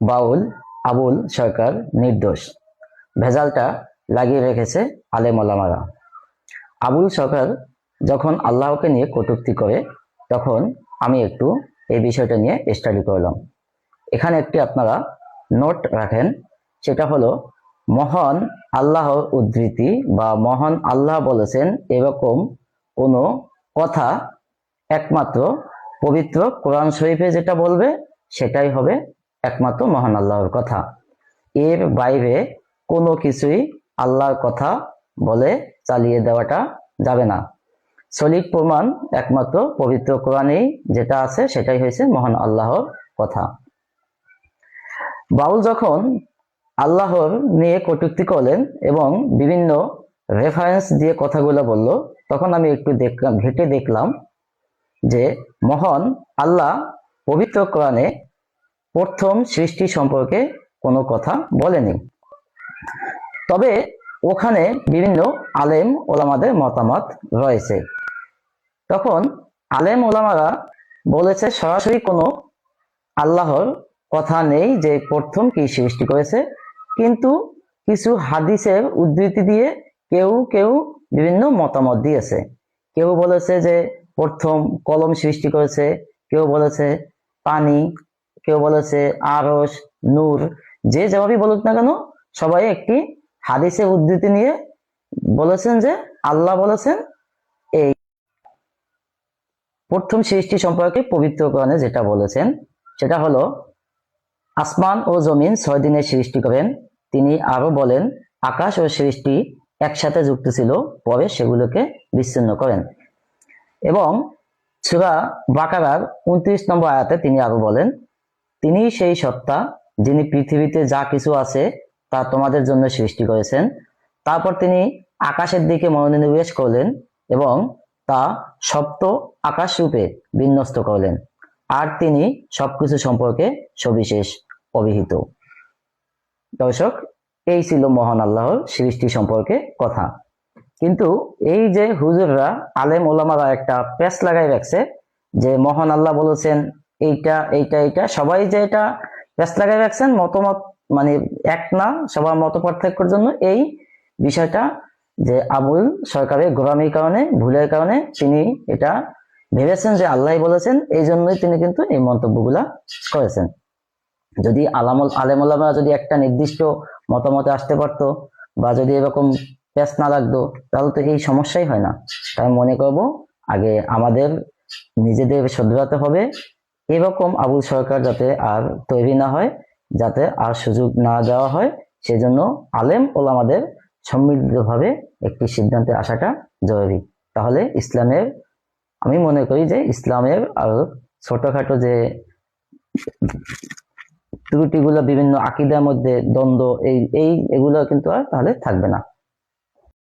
বাউল, আবুল, সরকার, নির্দোষ। ভেজালটা লাগিয়ে রেখেছে আলেম ওলামারা আবুল, সরকার যখন আল্লাহকে নিয়ে কটুক্তি করে, তখন আমি একটু এই বিষয়টা নিয়ে স্টাডি করলাম। এখানে একটি আপনারা নোট রাখেন, সেটা হলো, মহান আল্লাহর উদ্ধৃতি বা মহান আল্লাহ বলেছেন এরকম কোনো কথা একমাত্র পবিত্র কোরআন শরীফে যেটা বলবে, সেটাই হবে একমাত্র মহান আল্লাহর কথা। এর বাইরে কোনো কিছুই আল্লাহর কথা বলে চালিয়ে দেওয়াটা যাবে না। সলিড প্রমাণ একমাত্র পবিত্র কোরআনেই যেটা আছে সেটাই হয়েছে মহান আল্লাহর কথা। বাউল যখন আল্লাহর নিয়ে কটুক্তি করলেন এবং বিভিন্ন রেফারেন্স দিয়ে কথাগুলো বলল, তখন আমি একটু দেখলাম ঘেটে দেখলাম যে মহান আল্লাহ পবিত্র কোরআনে প্রথম সৃষ্টি সম্পর্কে কোনো কথা বলেনি। তবে ওখানে বিভিন্ন আলেম ওলামাদের মতামত রয়েছে। তখন আলেম ওলামারা বলেছে, সরাসরি কোনো আল্লাহর কথা নেই যে প্রথম কি সৃষ্টি করেছে, কিন্তু কিছু হাদিসের উদ্ধৃতি দিয়ে কেউ কেউ বিভিন্ন মতামত দিয়েছে। কেউ বলেছে যে প্রথম কলম সৃষ্টি করেছে, কেউ বলেছে পানি কেউ বলেছে আরস, নূর, যে যেভাবেই বলুক না কেন, সবাই একটি হাদিসের উদ্ধৃতি নিয়ে বলেছেন যে আল্লাহ বলেছেন এই প্রথম সৃষ্টি সম্পর্কে পবিত্র কোরআনে যেটা বলেছেন, সেটা হলো, আসমান ও জমিন ছয় দিনে সৃষ্টি করেন। তিনি আরও বলেন, আকাশ ও সৃষ্টি একসাথে যুক্ত ছিল, পরে সেগুলোকে বিচ্ছিন্ন করেন। এবং সুরা বাকারার উনত্রিশ নম্বর আয়াতে তিনি আরও বলেন তিনি সেই সত্তা যিনি পৃথিবীতে যা কিছু আছে তা তোমাদের জন্য সৃষ্টি করেছেন। তারপর তিনি আকাশের দিকে মনোনিবেশ করলেন এবং তা সপ্ত আকাশ রূপে বিন্যস্ত করলেন। আর তিনি সবকিছু সম্পর্কে সবিশেষ অভিহিত। দর্শক, এই ছিল মহান আল্লাহর সৃষ্টি সম্পর্কে কথা। কিন্তু এই যে হুজুররা, আলেম ওলামারা একটা প্যাস লাগাই রাখছে যে মহান আল্লাহ বলেছেন এইটা এইটা এইটা। সবাই যে এটা প্যাস লাগাই রাখছেন, মতামত মানে এক না, সবার মত পার্থক্যের জন্য এই বিষয়টা যে আবুল সরকারের গোলামির কারণে, ভুলের কারণে তিনি এটা ভেবেছেন যে আল্লাহ বলেছেন, এই জন্যই তিনি কিন্তু এই মন্তব্যগুলা করেছেন। যদি আলামল আলেমুল্লামা যদি একটা নির্দিষ্ট মতামতে আসতে পারতো বা যদি এরকম প্যাস না লাগতো, তাহলে তো এই সমস্যাই হয় না। তাই মনে করব, আগে আমাদের নিজেদের শুধরাতে হবে এরকম আবুল সরকার যাতে আর তৈরি না হয়, যাতে আর সুযোগ না দেওয়া হয়, সেজন্য আলেম ওলামাদের সম্মিলিতভাবে একটি সিদ্ধান্তে আসাটা জরুরি। তাহলে ইসলামের, আমি মনে করি যে ইসলামের আর ছোটখাটো যে ত্রুটিগুলো, বিভিন্ন আকিদার মধ্যে দ্বন্দ্ব, এই এই, এগুলো কিন্তু আর তাহলে থাকবে না।